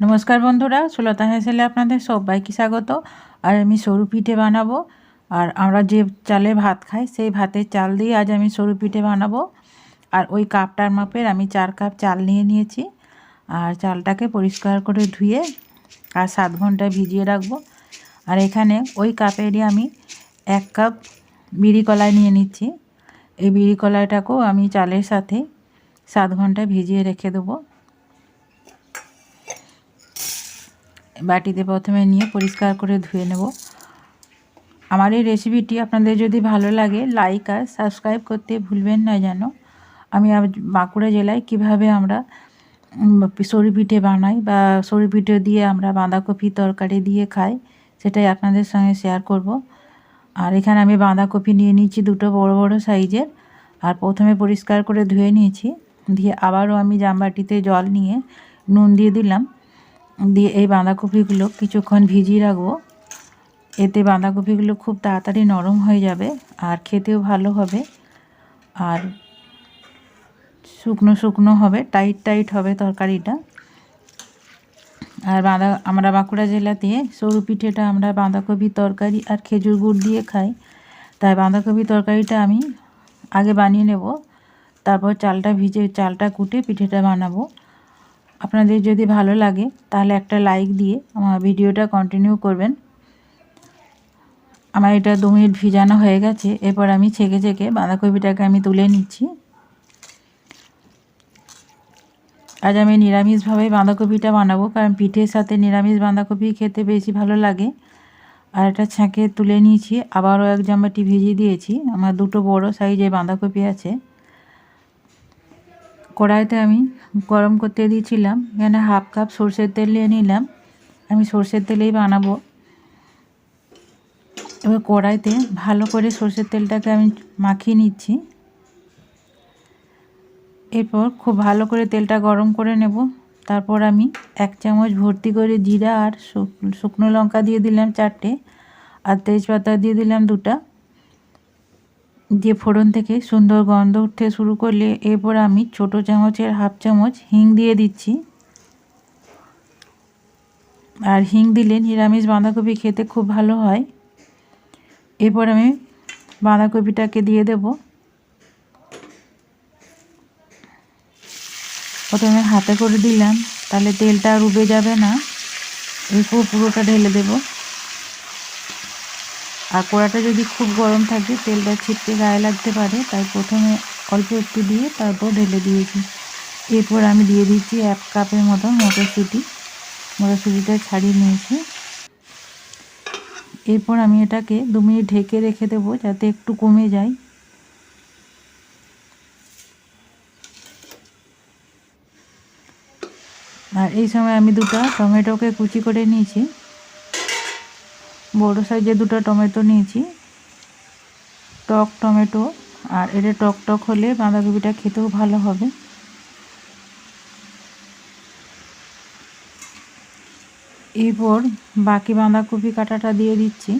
নমস্কার বন্ধুরা সুলতা হেসেলে আপনাদের সবাইকে স্বাগত। আর আমি সরু পিঠে বানাবো। আর আমরা যে চালে ভাত খাই, সেই ভাতের চাল দিয়ে আজ আমি সরু পিঠে বানাবো। আর ওই কাপটার মাপের আমি চার কাপ চাল নিয়ে নিয়েছি। আর চালটাকে পরিষ্কার করে ধুয়ে আর সাত ঘণ্টা ভিজিয়ে রাখব। আর এখানে ওই কাপেরই আমি এক কাপ বিড়ি কলাই নিয়ে নিচ্ছি। এই বিড়ি কলাইটাকেও আমি চালের সাথে সাত ঘণ্টা ভিজিয়ে রেখে দেবো। বাটিতে প্রথমে নিয়ে পরিষ্কার করে ধুয়ে নেব। আমার এই রেসিপিটি আপনাদের যদি ভালো লাগে লাইক আর সাবস্ক্রাইব করতে ভুলবেন না যেন। আমি বাঁকুড়া জেলায় কীভাবে আমরা সরি পিঠে বানাই বা সরি পিঠে দিয়ে আমরা বাঁধাকপি তরকারি দিয়ে খাই, সেটাই আপনাদের সঙ্গে শেয়ার করব। আর এখানে আমি বাঁধাকপি নিয়ে নিয়েছি দুটো বড় বড় সাইজের, আর প্রথমে পরিষ্কার করে ধুয়ে নিয়েছি। দিয়ে আবারও আমি জামবাটিতে জল নিয়ে নুন দিয়ে দিলাম। দিয়ে এই বাঁধাকপিগুলো কিছুক্ষণ ভিজিয়ে রাখব। এতে বাঁধাকপিগুলো খুব তাড়াতাড়ি নরম হয়ে যাবে আর খেতেও ভালো হবে। আর শুকনো শুকনো হবে, টাইট টাইট হবে তরকারিটা। আর বাঁধা, আমরা বাঁকুড়া জেলাতে সরু পিঠেটা আমরা বাঁধাকপি তরকারি আর খেজুর গুড় দিয়ে খাই। তাই বাঁধাকপি তরকারিটা আমি আগে বানিয়ে নেব, তারপর চালটা ভিজে, চালটা কুটে পিঠেটা বানাবো। আপনাদের যদি ভালো লাগে, তাহলে একটা লাইক দিয়ে আমার ভিডিওটা কন্টিনিউ করবেন। আমার এটা দু মিনিট ভিজানো হয়ে গেছে, এরপর আমি ছেঁকে ছেঁকে বাঁধাকপিটাকে আমি তুলে নিচ্ছি। আজ আমি নিরামিষভাবে বাঁধাকপিটা বানাবো, কারণ পিঠের সাথে নিরামিষ বাঁধাকপি খেতে বেশি ভালো লাগে। আর এটা ছেঁকে তুলে নিয়েছি, আবারও এক জামাটি ভিজিয়ে দিয়েছি। আমার দুটো বড় সাইজে বাঁধাকপি আছে। কড়াইতে আমি গরম করতে দিয়েছিলাম। এখানে হাফ কাপ সর্ষের তেল নিয়ে নিলাম। আমি সর্ষের তেলেই বানাবো। এবার কড়াইতে ভালো করে সর্ষের তেলটাকে আমি মাখিয়ে নিচ্ছি। এরপর খুব ভালো করে তেলটা গরম করে নেব। তারপর আমি এক চামচ ভর্তি করে জিরা আর শুকনো লঙ্কা দিয়ে দিলাম চারটে। আর তেজপাতা দিয়ে দিলাম দুটা। দিয়ে ফোড়ন থেকে সুন্দর গন্ধ উঠতে শুরু করলে এরপর আমি ছোট চামচের হাফ চামচ হিং দিয়ে দিচ্ছি। আর হিং দিলে নিরামিষ বাঁধাকপি খেতে খুব ভালো হয়। এরপর আমি বাঁধাকপিটাকে দিয়ে দেব। প্রথমে হাতে করে দিলাম, তাহলে তেলটা আর উবে যাবে না। এরপর পুরোটা ঢেলে দেবো। আর কড়াটা যদি খুব গরম থাকে, তেলটা ছিটকে গায়ে লাগতে পারে, তাই প্রথমে অল্প একটু দিয়ে তারপর ঢেলে দিয়েছি। এরপর আমি দিয়ে দিচ্ছি এক কাপের মতো মটরশুঁটি। মটরশুঁটিটা ছাড়িয়ে নিয়েছি। এরপর আমি এটাকে দু মিনিট ঢেকে রেখে দেবো যাতে একটু কমে যায়। আর এই সময় আমি দুটো টমেটোকে কুচি করে নিয়েছি। বড় সাইজের দুটো টমেটো নিয়েছি। টক টমেটো, আর এটা টক টক হলে বাঁধাকপিটা খেতেও ভালো হবে। এরপর বাকি বাঁধাকপি কাটাটা দিয়ে দিচ্ছি।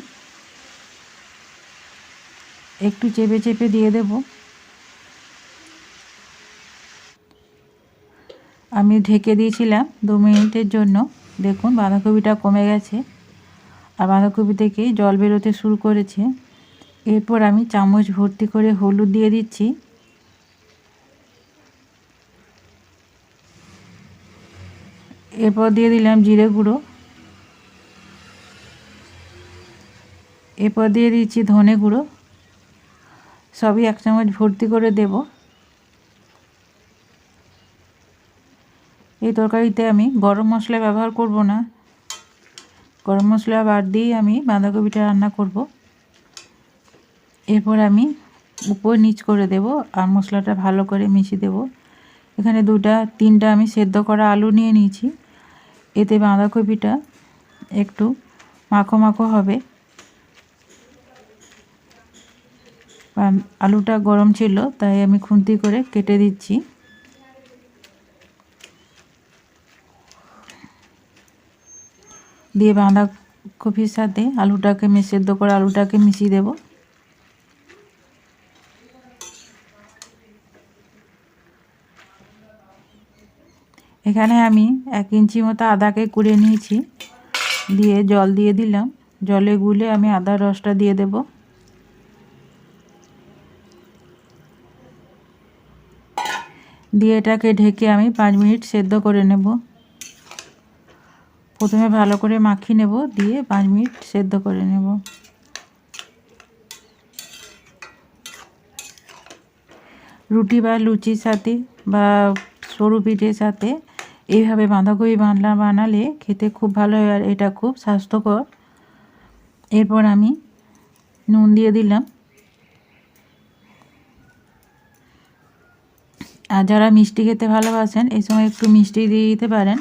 একটু চেপে চেপে দিয়ে দেব। আমি ঢেকে দিয়েছিলাম দু মিনিটের জন্য। দেখুন, বাঁধাকপিটা কমে গেছে। আর বাঁধাকপি থেকে জল বেরোতে শুরু করেছে। এরপর আমি চামচ ভর্তি করে হলুদ দিয়ে দিচ্ছি। এরপর দিয়ে দিলাম জিরে গুঁড়ো। এরপর দিয়ে দিচ্ছি ধনে গুঁড়ো। সবই এক চামচ ভর্তি করে দেব। এই তরকারিতে আমি গরম মশলা ব্যবহার করব না। গরম মশলা বাদ দিয়েই আমি বাঁধাকপিটা রান্না করব। এরপর আমি উপর নিচ করে দেব আর মশলাটা ভালো করে মিশিয়ে দেব। এখানে দুটা, তিনটা আমি সেদ্ধ করা আলু নিয়ে নিয়েছি। এতে বাঁধাকপিটা একটু মাখো মাখো হবে। আলুটা গরম ছিল, তাই আমি খুন্তি করে কেটে দিচ্ছি। দিয়ে বাঁধাকপির সাথে আলুটাকে সেদ্ধ করে আলুটাকে মিশিয়ে দেব। এখানে আমি এক ইঞ্চি মতো আদাকে কুড়ে নিয়েছি। দিয়ে জল দিয়ে দিলাম। জলে গুলে আমি আদার রসটা দিয়ে দেব। দিয়ে এটাকে ঢেকে আমি পাঁচ মিনিট সেদ্ধ করে নেব। প্রথমে ভালো করে মাখিয়ে নেব, দিয়ে পাঁচ মিনিট সেদ্ধ করে নেব। রুটি বা লুচির সাথে বা সরু পিঠের সাথে এইভাবে বাঁধাকপি বানলা বানালে খেতে খুব ভালো হয় আর এটা খুব স্বাস্থ্যকর। এরপর আমি নুন দিয়ে দিলাম। আর যারা মিষ্টি খেতে ভালোবাসেন, এই সময় একটু মিষ্টি দিয়ে দিতে পারেন।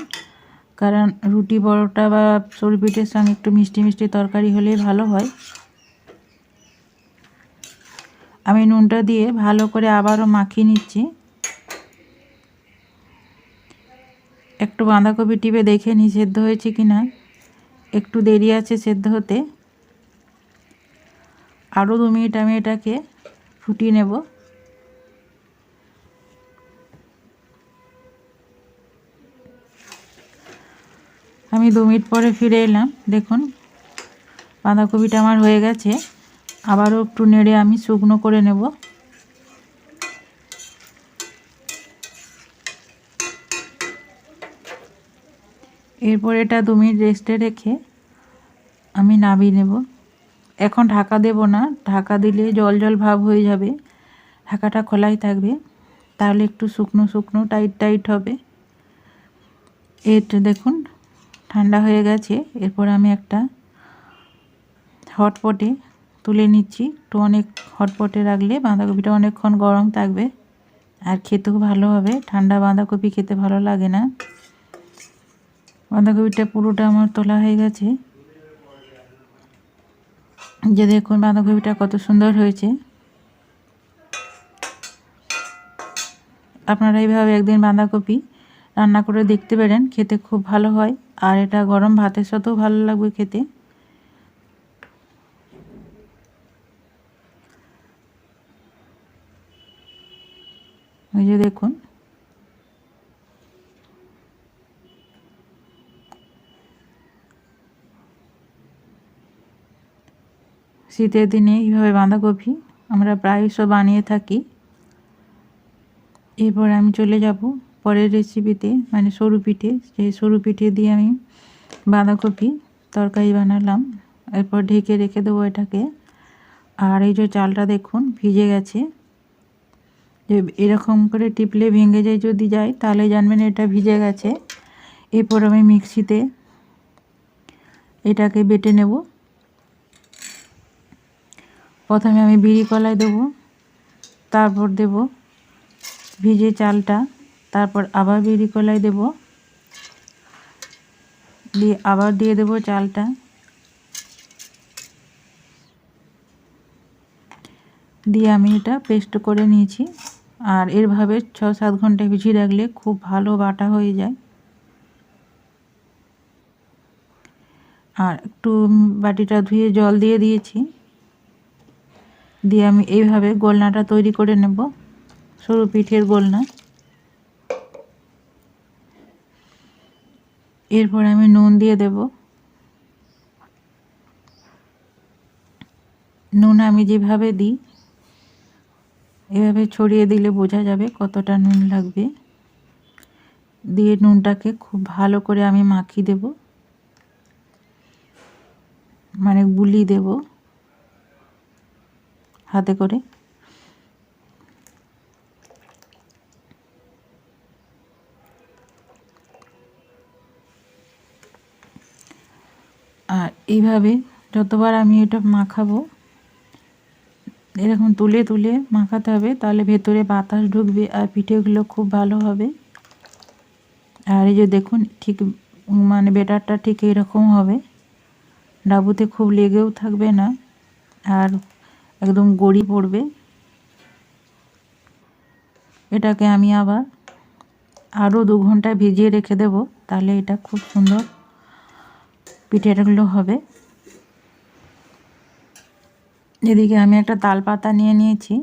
কারণ রুটি পরোটা বা সরু পিঠের সঙ্গে একটু মিষ্টি মিষ্টি তরকারি হলেই ভালো হয়। আমি নুনটা দিয়ে ভালো করে আবারও মাখিয়ে নিচ্ছি। একটু বাঁধাকপি টিপে দেখে নিই সেদ্ধ হয়েছে কি না একটু দেরি আছে সেদ্ধ হতে। আরও দু মিনিট আমি এটাকে ফুটিয়ে নেব। আমি দু মিনিট পরে ফিরে এলাম। দেখুন, বাঁধাকপিটা আমার হয়ে গেছে। আবারও একটু নেড়ে আমি শুকনো করে নেব। এরপর এটা দু মিনিট রেস্টে রেখে আমি নামিয়ে নেব। এখন ঢাকা দেব না। ঢাকা দিলে জল জল ভাব হয়ে যাবে। ঢাকাটা খোলাই থাকবে। তাহলে একটু শুকনো শুকনো, টাইট টাইট হবে। এটা দেখুন ঠান্ডা হয়ে গেছে, এরপর আমি একটা হটপটে তুলে নিচ্ছি। একটু অনেক হটপটে রাখলে বাঁধাকপিটা অনেকক্ষণ গরম থাকবে আর খেতেও ভালো হবে। ঠান্ডা বাঁধাকপি খেতে ভালো লাগে না। বাঁধাকপিটা পুরোটা আমার তোলা হয়ে গেছে। যে দেখুন বাঁধাকপিটা কত সুন্দর হয়েছে। আপনারা এইভাবে একদিন বাঁধাকপি রান্না করে দেখতে পারেন খেতে খুব ভালো হয়। আর এটা গরম ভাতের সাথেও ভালো লাগবে খেতে। ওই যে দেখুন। শীতের দিনে এইভাবে বাঁধাকপি আমরা প্রায়শ বানিয়ে থাকি। এরপর আমি চলে যাব। পরের রেসিপিতে মানে সরু পিঠে, সেই সরু পিঠে দিয়ে আমি বাঁধাকপি তরকারি বানালাম। এরপর ঢেকে রেখে দেবো এটাকে। আর এই যে চালটা দেখুন, ভিজে গেছে। যে এরকম করে টিপলে ভেঙে যায়, যদি যায়, তাহলে জানবেন এটা ভিজে গেছে। এরপর আমি মিক্সিতে এটাকে বেটে নেব। প্রথমে আমি বিড়ি কলাই দেবো। তারপর দেব ভিজে চালটা। তারপর আবার বিড়ি কলাই দেব। দিয়ে আবার দিয়ে দেব চালটা। দিয়ে আমি এটা পেস্ট করে নিয়েছি। আর এরভাবে ছ সাত ঘণ্টা ভিজিয়ে রাখলে খুব ভালো বাটা হয়ে যায়। আর একটু বাটিটা ধুয়ে জল দিয়ে দিয়েছি। দিয়ে আমি এইভাবে গোলনাটা তৈরি করে নেব। সরু পিঠের গোলনা। এরপর আমি নুন দিয়ে দেব। নুন আমি যেভাবে দিই, এভাবে ছড়িয়ে দিলে বোঝা যাবে কতটা নুন লাগবে। দিয়ে নুনটাকে খুব ভালো করে আমি মাখিয়ে দেব। মানে গুলি দেব। হাতে করে। আর এইভাবে যতবার আমি এটা মাখাবো, এরকম তুলে তুলে মাখাতে হবে, তাহলে ভেতরে বাতাস ঢুকবে আর পিঠেগুলো খুব ভালো হবে। আর এই যে দেখুন, ঠিক মানে বেটারটা ঠিক এরকম হবে। ডাবুতে খুব লেগেও থাকবে না আর একদম গড়ি পড়বে। এটাকে আমি আবার আরও দু ঘণ্টা ভিজিয়ে রেখে দেব, তাহলে এটা খুব সুন্দর পিঠেগুলো হবে। এদিকে আমি একটা তাল পাতা নিয়ে নিয়েছি।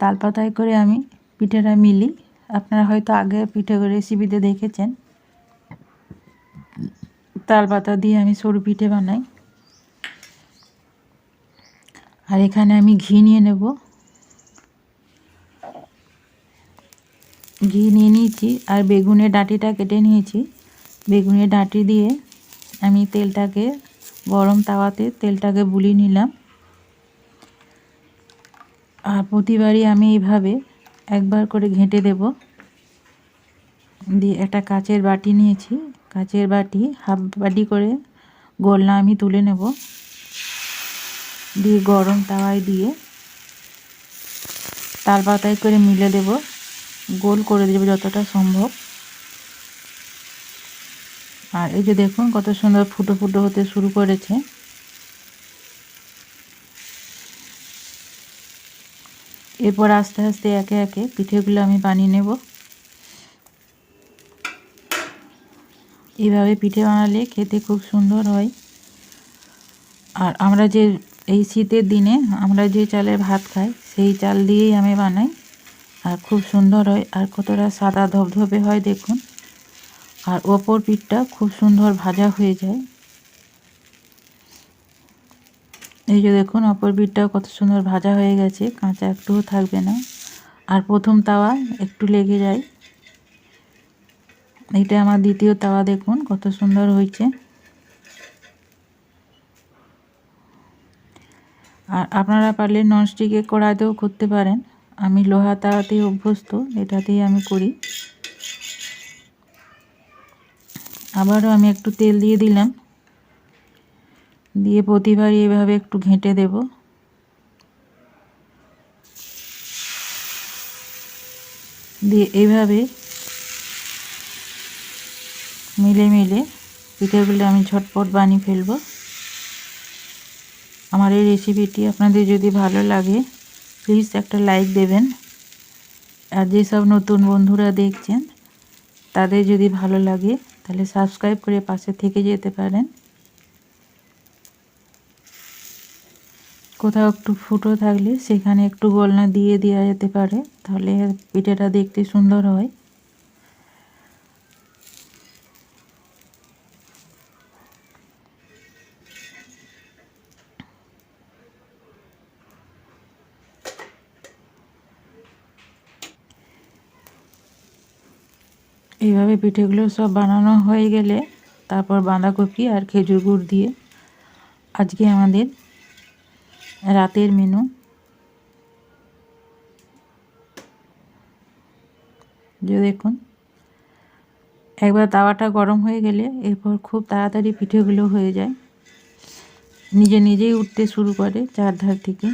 তাল পাতায় করে আমি পিঠেটা মিলি। আপনারা হয়তো আগে পিঠে রেসিপিতে দেখেছেন। তাল পাতা দিয়ে আমি সরু পিঠে বানাই। আর এখানে আমি ঘি নিয়ে নেব। ঘি নিয়ে নিয়েছি আর বেগুনের ডাঁটিটা কেটে নিয়েছি। বেগুনের ডাঁটি দিয়ে আমি তেলটাকে গরম তাওয়াতে তেলটাকে বুলিয়ে নিলাম। আর প্রতিবারই আমি এইভাবে একবার করে ঘেঁটে দেব। দিয়ে একটা কাচের বাটি নিয়েছি। কাচের বাটি হাফ বাটি করে গোলনা আমি তুলে নেব। দিয়ে গরম তাওয়ায় দিয়ে তাল পাতায় করে মিলে দেব। গোল করে দেবো যতটা সম্ভব। আর এই যে দেখুন কত সুন্দর ফুটো ফুটো হতে শুরু করেছে। এরপর আস্তে আস্তে একে একে পিঠেগুলো আমি বানিয়ে নেব। এইভাবে পিঠে বানালে খেতে খুব সুন্দর হয়। আর আমরা যে এই শীতের দিনে আমরা যে চালের ভাত খাই, সেই চাল দিয়েই আমি বানাই। আর খুব সুন্দর হয় আর কতটা সাদা ধবধবে হয় দেখুন। আর ওপর পিঠটা খুব সুন্দর ভাজা হয়ে যায়। এই যে দেখুন অপর পিঠটাও কত সুন্দর ভাজা হয়ে গেছে, কাঁচা একটুও থাকবে না। আর প্রথম তাওয়া একটু লেগে যায়। এইটা আমার দ্বিতীয় তাওয়া, দেখুন কত সুন্দর হয়েছে। আর আপনারা পারলে ননস্টিকের কড়াইতেও করতে পারেন। আমি লোহা তাওয়াতেই অভ্যস্ত, এটাতেই আমি করি। আবারও আমি একটু তেল দিয়ে দিলাম। দিয়ে প্রতিবারই এভাবে একটু ঘেঁটে দেব। দিয়ে এইভাবে মিলে মিলে পিঠেগুলো আমি ঝটপট বানিয়ে ফেলব। আমার এই রেসিপিটি আপনাদের যদি ভালো লাগে প্লিজ একটা লাইক দেবেন। আর যেসব নতুন বন্ধুরা দেখছেন, তাদের যদি ভালো লাগে তাহলে সাবস্ক্রাইব করে পাশে থেকে যেতে পারেন। কোথাও একটু ফুটো থাকলে সেখানে একটু গলনা দিয়ে দেওয়া যেতে পারে, তাহলে পিঠেটা দেখতে সুন্দর হয়। এইভাবে পিঠেগুলো সব বানানো হয়ে গেলে তারপর বাঁধাকপি আর খেজুর গুড় দিয়ে আজকে আমাদের রাতের মেনু। যে দেখুন, একবার তাওয়াটা গরম হয়ে গেলে এরপর খুব তাড়াতাড়ি পিঠেগুলো হয়ে যায়। নিজে নিজেই উঠতে শুরু করে চারধার থেকে।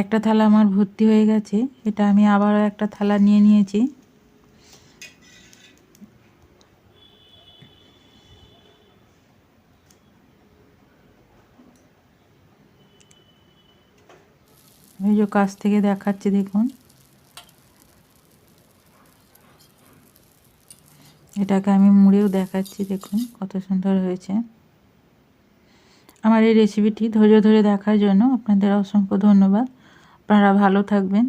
একটা থালা আমার ভর্তি হয়ে গেছে। এটা আমি আবারও একটা থালা নিয়ে নিয়েছি। এই যে কাছ থেকে দেখাচ্ছি, দেখুন। এটাকে আমি মুড়েও দেখাচ্ছি, দেখুন কত সুন্দর হয়েছে। আমার এই রেসিপিটি ধৈর্য ধরে দেখার জন্য আপনাদের অসংখ্য ধন্যবাদ। আপনারা ভালো থাকবেন।